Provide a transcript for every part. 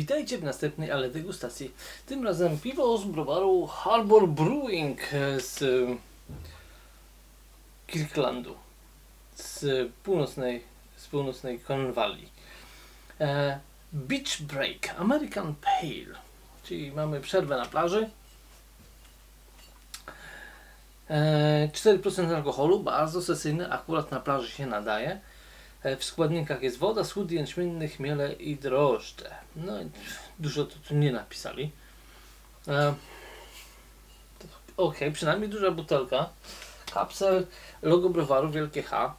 Witajcie w następnej ale degustacji. Tym razem piwo z browaru Harbor Brewing z e, Kirklandu, z północnej, z północnej Cornwalli. E, Beach Break American Pale, czyli mamy przerwę na plaży. E, 4% alkoholu, bardzo sesyjny, akurat na plaży się nadaje. E, W składnikach jest woda, słód jęczmienny, chmiele i drożdże. No, dużo to tu nie napisali. E, ok, przynajmniej duża butelka. Kapsel, logo browaru, wielkie H.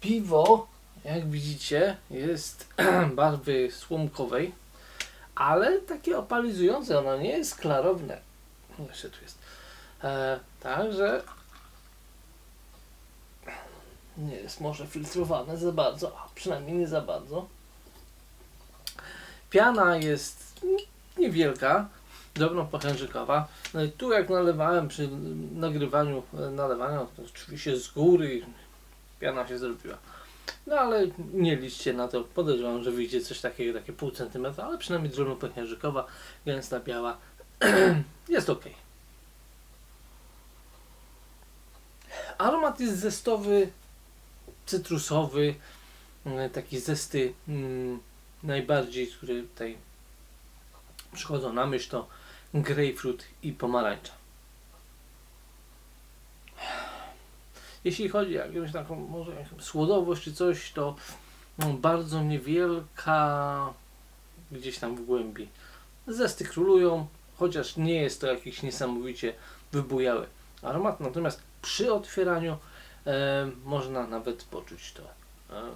Piwo, jak widzicie, jest barwy słomkowej, ale takie opalizujące. Ono nie jest klarowne. O, Jeszcze tu jest. E, także nie jest może filtrowane za bardzo, a przynajmniej nie za bardzo. Piana jest niewielka, drobno pochężykowa. No i tu jak nalewałem przy nagrywaniu e, nalewania, to oczywiście z góry piana się zrobiła. No ale nie liczcie na to, podejrzewam, że wyjdzie coś takiego, takie pół centymetra, ale przynajmniej drobno pochężykowa, gęsta, biała. jest ok. Aromat jest zestowy, cytrusowy, mm, taki zesty mm, najbardziej, które tutaj przychodzą na myśl to grapefruit i pomarańcza. Jeśli chodzi o jakąś taką może słodowość czy coś, to no, bardzo niewielka gdzieś tam w głębi. Zesty królują, chociaż nie jest to jakiś niesamowicie wybujały aromat, natomiast przy otwieraniu można nawet poczuć to e,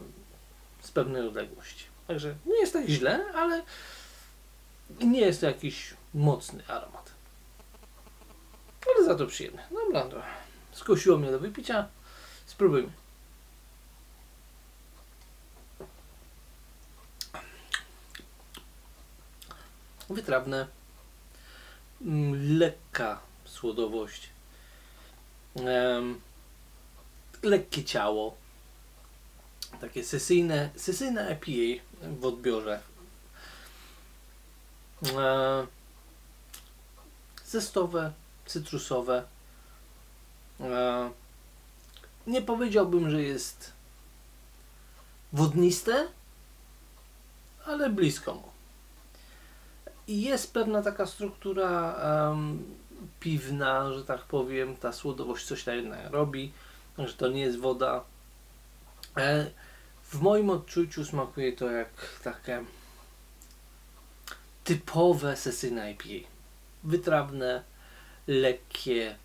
z pewnej odległości. Także nie jest tak źle, ale nie jest to jakiś mocny aromat. Ale za to przyjemny. Dobra, to skusiło mnie do wypicia. Spróbujmy. Wytrawne. Mm, Lekka słodowość. Em, lekkie ciało. Takie sesyjne, sesyjne IPA w odbiorze. E, zestowe, cytrusowe. E, nie powiedziałbym, że jest wodniste, ale blisko mu. I jest pewna taka struktura em, piwna, że tak powiem, ta słodowość coś tam jednak robi, że to nie jest woda. E, w moim odczuciu smakuje to jak takie typowe sesyjne IPA. Wytrawne, lekkie,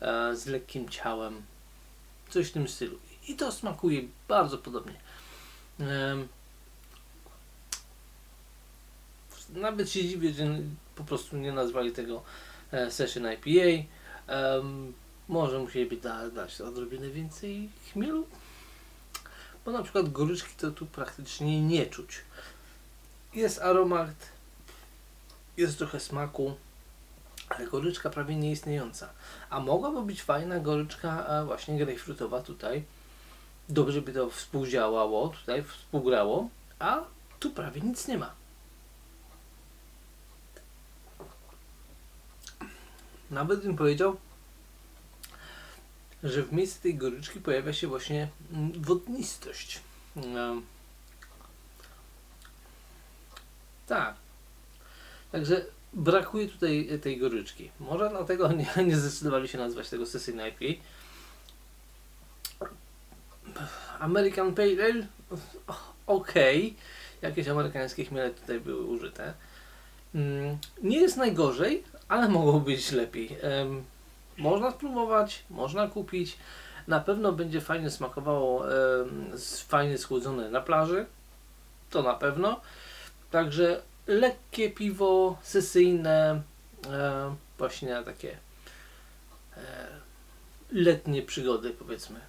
e, z lekkim ciałem, coś w tym stylu. I to smakuje bardzo podobnie. Nawet się dziwię, że po prostu nie nazwali tego e, Session IPA. Może musieliby da, dać odrobinę więcej chmielu. Bo na przykład goryczki to tu praktycznie nie czuć. Jest aromat, jest trochę smaku, ale goryczka prawie nieistniejąca. A mogłaby być fajna goryczka e, właśnie grejpfrutowa tutaj. Dobrze by to współdziałało, tutaj współgrało, a tu prawie nic nie ma. Nawet bym powiedział, że w miejscu tej goryczki pojawia się właśnie mm, wodnistość. Em, Tak. Także brakuje tutaj e, tej goryczki. Może dlatego nie, nie zdecydowali się nazwać tego sesyjny IPA. American Pale Ale? Ok. Jakieś amerykańskie chmiele tutaj były użyte. Mm, Nie jest najgorzej, ale mogło być lepiej. Można spróbować, można kupić. Na pewno będzie fajnie smakowało, fajnie schłodzone na plaży. To na pewno. Także lekkie piwo, sesyjne, właśnie takie letnie przygody, powiedzmy.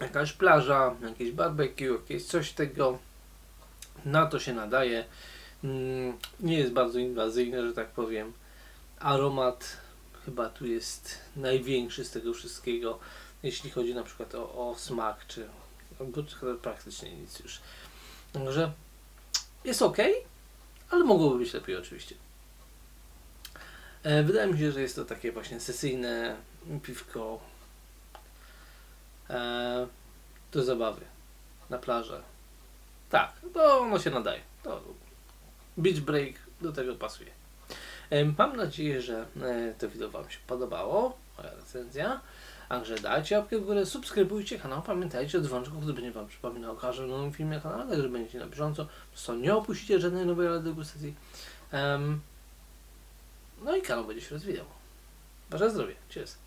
Jakaś plaża, jakieś barbecue, jakieś coś tego. Na to się nadaje. Mm, Nie jest bardzo inwazyjne, że tak powiem. Aromat chyba tu jest największy z tego wszystkiego, jeśli chodzi na przykład o, o smak czy praktycznie nic już. Także jest ok, ale mogłoby być lepiej oczywiście. E, Wydaje mi się, że jest to takie właśnie sesyjne piwko e, do zabawy na plażę. Tak, to ono się nadaje. To beach break do tego pasuje. Mam nadzieję, że e, to wideo Wam się podobało, moja recenzja. Także dajcie łapkę w górę, subskrybujcie kanał, pamiętajcie o dzwoneczku, który będzie Wam przypominał o każdym nowym filmie na kanale, także będziecie na bieżąco. Co nie opuścicie żadnej nowej degustacji. Em, no i kanał będzie się rozwijał. Wasze zdrowie. Cheers.